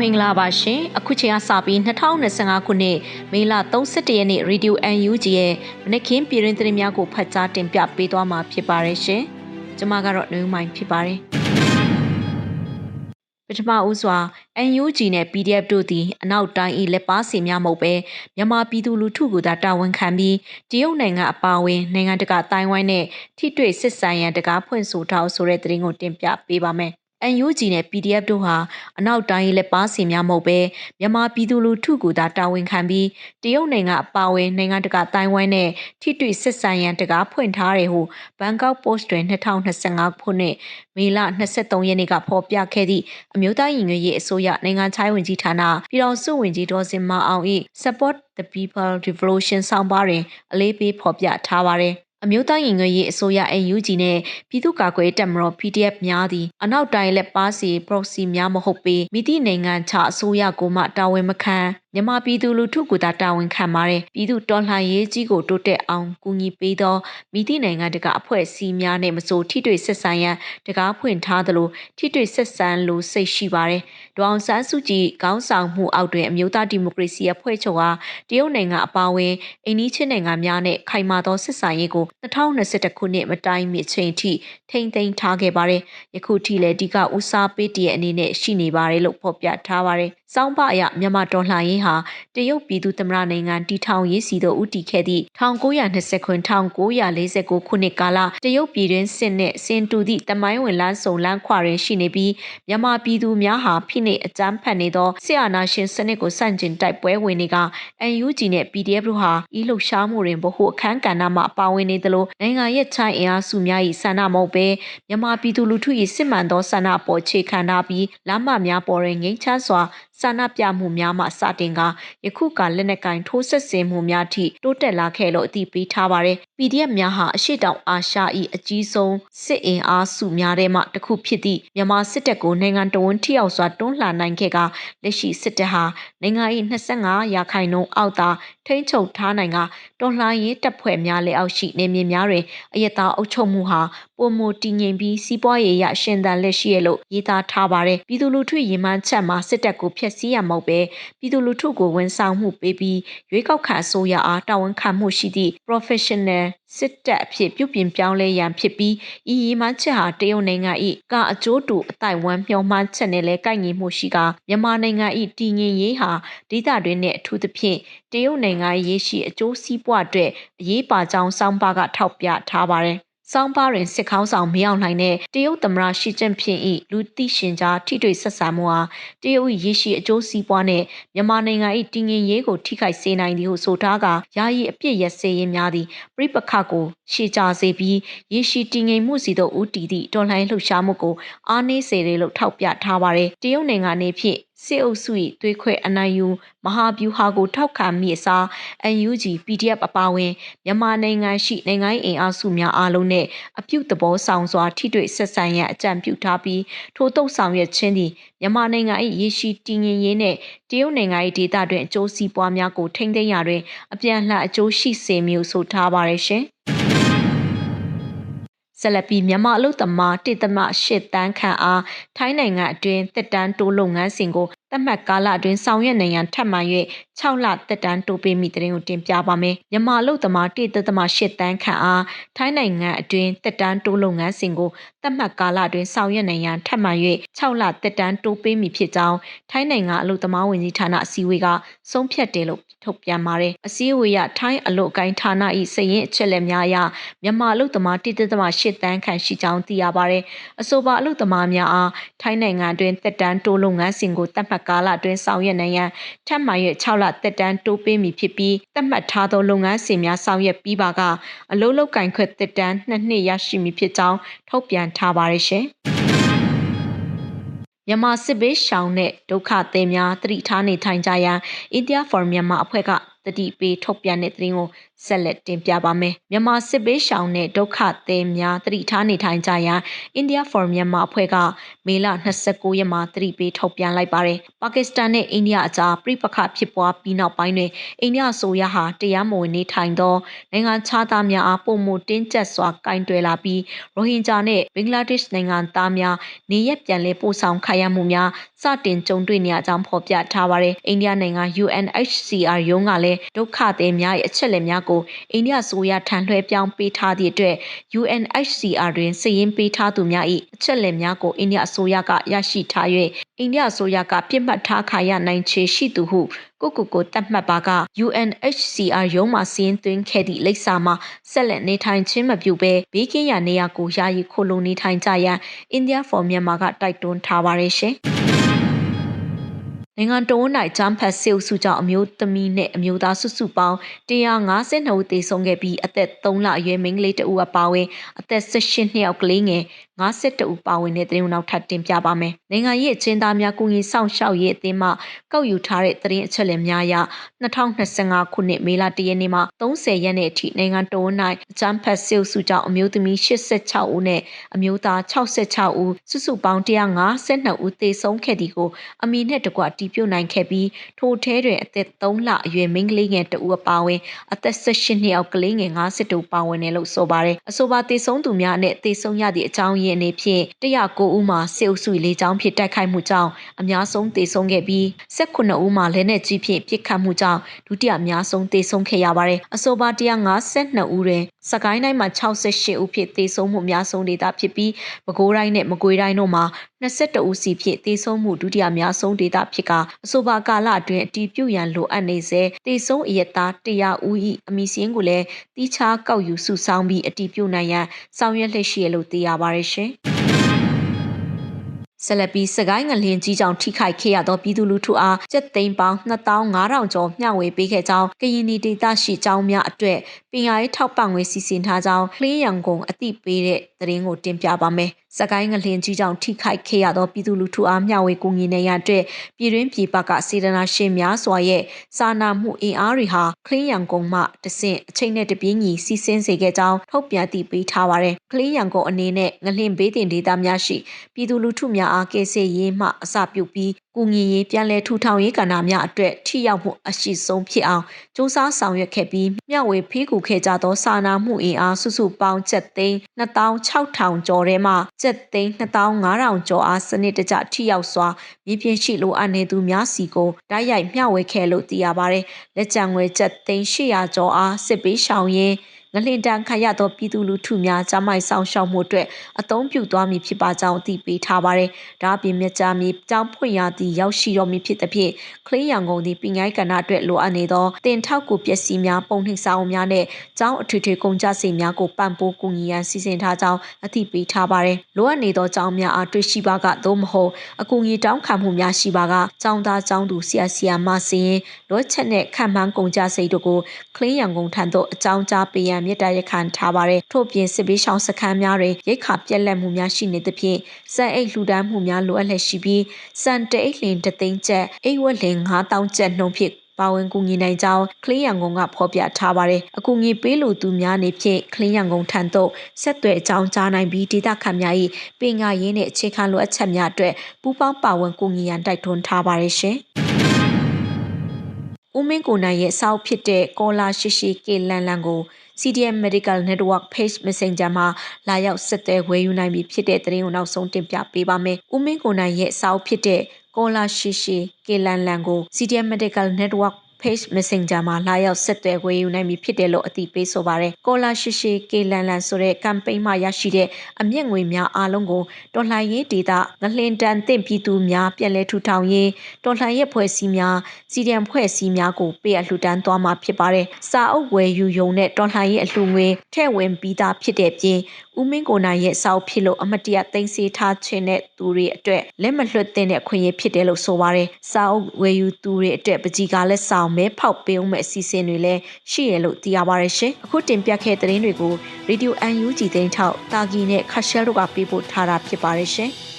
မင်္ဂလာပါရှင်အခုချိန်ကစပြီး2025ခုနှစ်မေလ31ရက်နေ့ Radio UNG ရဲ့မနက်ခင်းပြည်တွင်သတင်းများကိုဖတ်ကြားတင်ပြပေးသွားမှာဖြစ်ပါတယ်ရှင်ကျွန်မကတော့နှွေးမိုင်းဖြစ်ပါတယ်ပထမဦးစွာ UNG နဲ့ PDF တို့သည်အနောက်တိုင်း၏လက်ပါစီများမဟုတ်ပဲမြန်မာပြည်သူလူထုကသာတာဝန်ခံပြီးတရုတ်နိုင်ငံအပါအဝင်နိုင်ငံတကာတိုင်းဝိုင်းနဲ့ထိတွေ့စစ်ဆန်ရန်တကားဖွင့်ဆိုထားဆိုတဲ့သတင်းကိုတင်ပြပေးပါမယ် UNG နဲ့ PDF တို့ဟာအနောက်တိုင်းလက်ပါစီများမဟုတ်ပဲမြန်မာပြည်သူလူထုကသာတာဝန်ခံပြီးတရုတ်နိုင်ငံအပါအဝင်နိုင်ငံတကာတိုင်းဝိုင်းနဲ့ထိတွေ့ဆက်ဆံရန်တကားဖွင့်ထားတယ်ဟုဘန်ကောက်ပို့စ်တွင်2025ခုနှစ်မေလ23ရက်နေ့ကဖော်ပြခဲ့သည့်အမျိုးသားညီညွတ်ရေးအစိုးရနိုင်ငံခြားဝင်ကြီးဌာနပြည်တော်စုဝင်ကြီးဒေါ်စင်မအောင်၏ Support the People Revolution ဆောင်းပါးတွင်အလေးပေးဖော်ပြထားပါသည် အမျိုးသားရင်ငွေရေးအစိုးရ NUG နဲ့ပြည်သူ့ကာကွယ်တပ်မတော် PDF များသည်အနောက်တိုင်းလက်ပါစီ proxy များမဟုတ်ပေမိသည့်နိုင်ငံခြားအစိုးရကိုမှတာဝန်မခံမြန်မာပြည်သူလူထုကသာတာဝန်ခံပါတယ်ပြည်သူတော်လှန်ရေးကြီးကိုတိုးတက်အောင်ကူညီပေးသောမိသည့်နိုင်ငံတကာအဖွဲ့အစည်းများနဲ့မဆိုထိတွေ့ဆက်ဆံရန်တကားဖွင့်ထားသလိုထိတွေ့ဆက်ဆံလိုစိတ်ရှိပါတယ်ဒေါအောင်ဆန်းစုကြည်ခေါင်းဆောင်မှုအောက်တွင်အမျိုးသားဒီမိုကရေစီအဖွဲ့ချုပ်အားတရုတ်နိုင်ငံအပါအဝင်အိန္ဒိချင်းနိုင်ငံများနဲ့ခိုင်မာသောဆက်ဆံရေးကို2021ခုနှစ်မတိုင်မီချိန်ထိထိမ့်သိမ်းထားခဲ့ပါတယ်ယခုထိလည်းဒီကဦးစားပေးတရဲ့အနေနဲ့ရှိနေပါတယ်လို့ဖော်ပြထားပါတယ်စောင်းပအရမြန်မာတော်လှန်ရေးဟာတရုတ်ပြည်သူသမ္မတနိုင်ငံတီထောင်ရေးစီသို့ဦးတည်ခဲ့သည့်1920ခွန်1949ခုနှစ်ကာလတရုတ်ပြည်တွင်းစစ်နှင့်စင်တူသည့်တမိုင်းဝင်လမ်းစုံလမ်းခွာတွင်ရှိနေပြီးမြန်မာပြည်သူများဟာဖိနှိပ်အကြမ်းဖက်နေသောဆီအာနာရှင်စနစ်ကိုစန့်ကျင်တိုက်ပွဲဝင်နေက UNG နဲ့ PDF တို့ဟာဤလှုပ်ရှားမှုတွင်ဗဟုအခန်းကဏ္ဍမှပါဝင်နေသလိုနိုင်ငံရဲ့ချိုင်းအင်အားစုများ၏ဆန္ဒမဟုတ်ဘဲမြန်မာပြည်သူလူထု၏စစ်မှန်သောဆန္ဒပေါ်ခြေခံထားပြီးလမ်းမများပေါ်တွင်ငြိမ်းချမ်းစွာ ဆန္ဒပြမှုများမှစတင်ကယခုကလက်နက်ကင်ထိုးဆက်ဆင်မှုများထိတိုးတက်လာခဲ့လို့အသိပေးထားပါတယ်။ PDF များဟာအရှိတောင်အာရှ၏အကြီးဆုံးစစ်အင်အားစုများထဲမှတစ်ခုဖြစ်သည့်မြန်မာစစ်တပ်ကိုနိုင်ငံတော်ဝန်ထိရောက်စွာတွန်းလှန်နိုင်ခဲ့ကလက်ရှိစစ်တပ်ဟာနိုင်ငံ၏25ရာခိုင်နှုန်းအောက်သာထိန်းချုပ်ထားနိုင်ကတော်လှန်ရေးတပ်ဖွဲ့များလက်အောက်ရှိနေမြေများတွင်အယက်သားအုပ်ချုပ်မှုဟာပုံမတည်ငြိမ်ပြီးစီးပွားရေးရရှင်သန်လက်ရှိရလို့ရေးသားထားပါတယ်ပြည်သူလူထုရင်မှန်းချက်မှာစစ်တပ်ကိုဖျက်ဆီးရမဟုတ်ပဲပြည်သူလူထုကိုဝန်ဆောင်မှုပေးပြီးရွေးကောက်ခံအစိုးရအားတာဝန်ခံမှုရှိသည့် professional စစ်တပ်အဖြစ်ပြုပြင်ပြောင်းလဲရန်ဖြစ်ပြီးဤရည်မှန်းချက်ဟာတရုတ်နိုင်ငံ၏ကအကျိုးတူအတိုင်ဝမ်မျှော်မှန်းချက်နဲ့လည်းကိုက်ညီမှုရှိကမြန်မာနိုင်ငံ၏တည်ငြိမ်ရေးဟာဒေသတွင်းနဲ့အထူးသဖြင့်တရုတ်နိုင်ငံရေးရှိအကျိုးစီးပွားအတွက်အရေးပါကြောင်းစောင်းပါကထောက်ပြထားပါတယ် စောင်းပါတွင်စစ်ခေါင်းဆောင်မရောက်နိုင်တဲ့တရုတ်သမ္မတရှီကျင့်ဖျင်၏လူသိရှင်ကြားထိတွေ့ဆက်ဆံမှုဟာတရုတ်၏ရရှိအကျိုးစီးပွားနဲ့မြန်မာနိုင်ငံ၏တည်ငြိမ်ရေးကိုထိခိုက်စေနိုင်သည်ဟုဆိုထားကယာယီအပြစ်ရစေရင်များသည်ပြိပခကိုရှေ့ကြစေပြီးရရှိတည်ငြိမ်မှုစီသို့ဦးတည်သည့်တော်လှန်လှုပ်ရှားမှုကိုအားနည်းစေတယ်လို့ထောက်ပြထားပါတယ်တရုတ်နိုင်ငံနေဖြင့် စစ်အုပ်စု၏သွေးခွဲအနိုင်ယူမဟာဗျူဟာကိုထောက်ခံမိအစား UNG PDF အပါအဝင်မြန်မာနိုင်ငံရှိနိုင်ငံအင်အားစုများအားလုံးနဲ့အပြုသဘောဆောင်စွာထိတွေ့ဆက်ဆံရန်အကြံပြုထားပြီးထိုတုံ့ဆောင်ရွက်ခြင်းသည်မြန်မာနိုင်ငံ၏ရရှိတည်ငြိမ်ရေးနှင့်တရုတ်နိုင်ငံ၏ဒေသတွင်အကျိုးစီးပွားများကိုထိန်းသိမ်းရာတွင်အပြန်အလှန်အကျိုးရှိစေမည်ဆိုထားပါရရှင် ဆက်လက်ပြီးမြန်မာအလုပ်သမား1.8တန်းခန့်အားထိုင်းနိုင်ငံအတွင်းတက်တန်းတိုးလုပ်ငန်းစဉ်ကို သတ်မှတ်ကာလအတွင်းဆောင်ရွက်နိုင်ရန်ထပ်မံ၍6လတက်တန်းတိုးပေးမိတဲ့တင်ကိုတင်ပြပါမယ်။မြန်မာလူသမား1.8တန်းခန့်အားထိုင်းနိုင်ငံအတွင်းတက်တန်းတိုးလုပ်ငန်းစဉ်ကိုသတ်မှတ်ကာလအတွင်းဆောင်ရွက်နိုင်ရန်ထပ်မံ၍6လတက်တန်းတိုးပေးမိဖြစ်ကြောင်းထိုင်းနိုင်ငံအလို့သမားဝင်ကြီးဌာနအစည်းအဝေးကဆုံးဖြတ်တယ်လို့ထုတ်ပြန်ပါတယ်။အစည်းအဝေးရထိုင်းအလို့ကိုင်းဌာန၏စည်ရင်အချက်လက်များအရမြန်မာလူသမား1.8တန်းခန့်ရှိကြောင်းသိရပါတယ်။အဆိုပါအလို့သမားများအားထိုင်းနိုင်ငံအတွင်းတက်တန်းတိုးလုပ်ငန်းစဉ်ကိုသတ်မှတ်ကာလအတွင်းဆောင်ရွက်နိုင်ရန်ထပ်မံ၍6လသက်တမ်းတိုးပေးမည်ဖြစ်ပြီးသတ်မှတ်ထားသောလုပ်ငန်းစဉ်များဆောင်ရွက်ပြီးပါကအလုံးလောက်ကင်ခွက်သက်တမ်းနှစ်နှစ်ရရှိမည်ဖြစ်ကြောင်းထုတ်ပြန်ထားပါရရှင်မြန်မာစစ်ဘေးရှောင်တဲ့ဒုက္ခသည်များတတိထားနေထိုင်ကြရန် India for Myanmar အဖွဲ့ကတတိပေးထုတ်ပြန်တဲ့သတင်းကိုဆက်လက်တင်ပြပါမယ်။မြန်မာစစ်ဘေးရှောင်တဲ့ဒုက္ခသည်များတတိထားနေထိုင်ကြရန် India for Myanmar အဖွဲ့ကမေလ29ရက်မှာတတိပေးထုတ်ပြန်လိုက်ပါတယ်။ပါကစ္စတန်နဲ့အိန္ဒိယအကြားပြိပခဖြစ်ပွားပြီးနောက်ပိုင်းတွင်အိန္ဒိယဆိုရဟာတရားမဝင်နေထိုင်သောနိုင်ငံခြားသားများအားပုံမတင်းကျပ်စွာကင်တွယ်လာပြီးရိုဟင်ဂျာနဲ့ဘင်္ဂလားဒေ့ရှ်နိုင်ငံသားများနေရက်ပြန်လည်ပို့ဆောင်ခိုင်းရမှုများစတင်ကြုံတွေ့နေရကြောင်းဖော်ပြထားပါတယ်။အိန္ဒိယနိုင်ငံ UNHCR ရုံးကလည်းဒုက္ခသည်များရဲ့အချက်အလက်များကိုအိန္ဒိယဆိုရထံလွှဲပြောင်းပေးထားသည့်အတွက် UNHCR တွင်စည်ရင်းပေးထားသူများ၏အချက်အလက်များကိုအိန္ဒိယအစိုးရကရရှိထား၍အိန္ဒိယအစိုးရကပြစ်မှတ်ထားခါရနိုင်ခြေရှိသူဟုကိုကိုကိုတတ်မှတ်ပါက UNHCR ရုံးမှစီးရင်သွင်းခဲ့သည့်လိပ်စာမှာဆက်လက်နေထိုင်ခြင်းမပြုဘဲဘေးကင်းရာနေရာကိုယာယီခိုလုံနေထိုင်ကြရန် India for Myanmar ကတိုက်တွန်းထားပါတယ်ရှင်။ နိုင်ငံတော်၌ဂျမ်ဖတ်ဆေးစုကြောင့်အမျိုးသမီးနဲ့အမျိုးသားစုစုပေါင်း152ဦးသေဆုံးခဲ့ပြီးအသက်3လအရွယ်မိန်းကလေးတဦးအပါအဝင်အသက်18နှစ်အောက်ကလေးငယ် 52ဦးပါဝင်တဲ့သတင်းကိုနောက်ထပ်တင်ပြပါမယ်။နိုင်ငံရေးအကျဉ်းသားများကုညီဆောင်ရှောက်ရေးအသင်းမှကောက်ယူထားတဲ့သတင်းအချက်အလက်များအရ2025ခုနှစ်မေလ1ရက်နေ့မှ30ရက်နေ့အထိနိုင်ငံတော်၌ဂျမ်ဖတ်ဆေးစုကြောင့်အမျိုးသမီး86ဦးနဲ့အမျိုးသား66ဦးစုစုပေါင်း152ဦးသေဆုံးခဲ့သည်ကိုအမည်နဲ့တကွတည်ပြုတ်နိုင်ခဲ့ပြီးထိုထဲတွင်အသက်3လအရွယ်မိန်းကလေးငယ်တဦးအပါအဝင်အသက်18နှစ်အောက်ကလေးငယ်52ပါဝင်တယ်လို့ဆိုပါတယ်။အဆိုပါသေဆုံးသူများနဲ့သေဆုံးရသည့်အကြောင်းရင်းအနေဖြင့်109ဦးမှာစစ်အုပ်စုလေးချောင်းဖြစ်တိုက်ခိုက်မှုကြောင့်အများဆုံးသေဆုံးခဲ့ပြီး19ဦးမှာလက်နက်ကြီးဖြင့်ပစ်ခတ်မှုကြောင့်ဒုတိယအများဆုံးသေဆုံးခဲ့ရပါတယ်။အဆိုပါ152ဦးတွင်စကိုင်းတိုင်းမှာ68ဦးဖြစ်သေဆုံးမှုအများဆုံးဒေသဖြစ်ပြီးပဲခူးတိုင်းနဲ့မကွေးတိုင်းတို့မှာ 22ဦးစီဖြစ်သေဆုံးမှုဒုတိယအများဆုံးဒေသဖြစ်ကအဆိုပါကာလအတွင်းအတီးပြုတ်ရန်လိုအပ်နေစေသေဆုံးအရသား100ဦး၏အမိစင်းကိုလည်းတီးခြားကောက်ယူစုဆောင်းပြီးအတီးပြုတ်နိုင်ရန်ဆောင်ရွက်လှည့်ရှိရလို့သိရပါတယ်ရှင်။ဆက်လက်ပြီးစကိုင်းငလင်းကြီးကြောင့်ထိခိုက်ခဲ့ရသောပြည်သူလူထုအားကျပ်သိန်းပေါင်း2500ကျော်မျှဝေပေးခဲ့ကြောင်းကရင်နီဒေသရှိကျောင်းများအတွက်ပညာရေးထောက်ပံ့ငွေစီစဉ်ထားကြောင်းကလေးရန်ကုန်အသိပေးတဲ့သတင်းကိုတင်ပြပါမယ်။စကိုင်းငလင်းကြီးကြောင့်ထိခိုက်ခဲ့ရသောပြည်သူလူထုအားမျှဝေကူညီနေရတဲ့ပြည်တွင်းပြည်ပကစေတနာရှင်များစွာရဲ့စာနာမှုအင်အားတွေဟာကလေးရန်ကုန်မှတဆင့်အချိန်နဲ့တပြေးညီစီစဉ်စေခဲ့ကြောင်းထုတ်ပြန်တည်ပေးထားပါတယ်။ကလေးရန်ကုန်အနေနဲ့ငလင်းဘေးတင်ဒေသများရှိပြည်သူလူထုများအားကယ်ဆယ်ရေးမှအစပြုပြီးကူညီရေးပြန်လည်ထူထောင်ရေးကဏ္ဍများအတွက်ထိရောက်မှုအရှိဆုံးဖြစ်အောင်စ조사ဆောင်ရွက်ခဲ့ပြီးမျှဝေဖေးကူခဲ့ကြသောစာနာမှုအင်အားစုစုပေါင်းချက်သိန်း2600ကျော်ထဲမှချက်သိန်း2500ကျော်အားစနစ်တကျထိရောက်စွာမြေပြင်ရှိလိုအပ်နေသူများစီကိုတိုက်ရိုက်မျှဝေခဲ့လို့သိရပါတယ်။လက်ကျန်ငွေချက်သိန်း800ကျော်အားစစ်ပေးရှောင်ရင်း ငလင်တန်ခရသောပြည်သူလူထုများကျမိုက်ဆောင်ရှောက်မှုအတွက်အသုံးပြုသွားမည်ဖြစ်ပါကြောင်းအသိပေးထားပါတယ်။ဒါအပြင်မြကြမီကြောင်းဖွင့်ရသည့်ရောက်ရှိတော်မူဖြစ်သဖြင့်ကလေးရန်ကုန်သည်ပညာရေးကဏ္ဍအတွက်လိုအပ်နေသောတင်ထောက်ကူပစ္စည်းများပုံနှိပ်စာအုပ်များနဲ့ကျောင်းအထွေထွေကုန်ကျစရိတ်များကိုပံ့ပိုးကူညီရန်စီစဉ်ထားကြောင်းအသိပေးထားပါတယ်။လိုအပ်နေသောကျောင်းများအားတွေ့ရှိပါကသို့မဟုတ်အကူအညီတောင်းခံမှုများရှိပါကကျောင်းသားကျောင်းသူဆရာဆရာမစည်ရင်လိုချက်နဲ့ခံမှန်းကုန်ကျစရိတ်တို့ကိုကလေးရန်ကုန်ထံသို့အကြောင်းကြားပေးရန်မြစ်တာရခံထားပါတယ်ထို့ပြင်စစ်ပေးရှောင်စခန်းများတွင်ရိတ်ခါပြက်လက်မှုများရှိနေသဖြင့်စံအိတ်လှူဒန်းမှုများလိုအပ်လျက်ရှိပြီးစံတအိတ်လင်တသိန်းကျပ်အိတ်ဝက်လင်9000ကျပ်နှုန်းဖြင့်ပါဝင်ကူညီနိုင်ကြောင်းကလင်းရန်ကုန်ကဖော်ပြထားပါတယ်။အကူအညီပေးလိုသူများနေဖြင့်ကလင်းရန်ကုန်ထံသို့ဆက်သွယ်အကြောင်းကြားနိုင်ပြီးဒေသခံများ၏ပင်ကာရင်းနှင့်အခြေခံလိုအပ်ချက်များအတွက်ပူးပေါင်းပါဝင်ကူညီရန်တိုက်တွန်းထားပါတယ်ရှင်။ ဦးမင်းကိုနိုင်ရဲ့စောက်ဖြစ်တဲ့ကောလာရှိရှိကေလန်လန်ကို CDM Medical Network Page Messenger မှာလာရောက်ဆက်သွယ်ဝယ်ယူနိုင်ပြီဖြစ်တဲ့သတင်းကိုနောက်ဆုံးတင်ပြပေးပါမယ်။ဦးမင်းကိုနိုင်ရဲ့စောက်ဖြစ်တဲ့ကောလာရှိရှိကေလန်လန်ကို CDM Medical Network Page Messenger မှာလာရောက်ဆက်သွယ်ဝေယူနိုင်ပြီဖြစ်တယ်လို့အသိပေးဆိုပါရယ်။ကောလာရှိရှိကေလန်လန်ဆိုတဲ့ campaign မှာရရှိတဲ့အမျက်ငွေများအားလုံးကိုတော်လှန်ရေးဒေတာငလင်တန်တင့်ပြည်သူများပြည်လဲထူထောင်ရေးတော်လှန်ရေးဖွဲ့စည်းများစီဒီအမ်ဖွဲ့စည်းများကိုပေးအလှူဒန်းသွားမှာဖြစ်ပါတယ်။စာအုပ်ဝယ်ယူယုံနဲ့တော်လှန်ရေးအလှူငွေထည့်ဝင်ပြီးသားဖြစ်တဲ့ပြင်ဦးမင်းကိုနိုင်ရဲ့စောက်ဖြစ်လို့အမတရသိမ်းစေထားခြင်းတဲ့သူတွေအတွက်လက်မလွတ်တဲ့အခွင့်အရေးဖြစ်တယ်လို့ဆိုပါရယ်။စာအုပ်ဝယ်ယူသူတွေအတွက်ပကြီးကလည်းဆောင်မဲဖောက်ပေးအောင်မဲ့အစီအစဉ်တွေလည်းရှိရလို့သိရပါရရှင်။အခုတင်ပြခဲ့တဲ့သတင်းတွေကို Radio UNG သတင်းထောက်တာဂီနဲ့ခါရှယ်တို့ကပေးပို့ထားတာဖြစ်ပါရရှင်။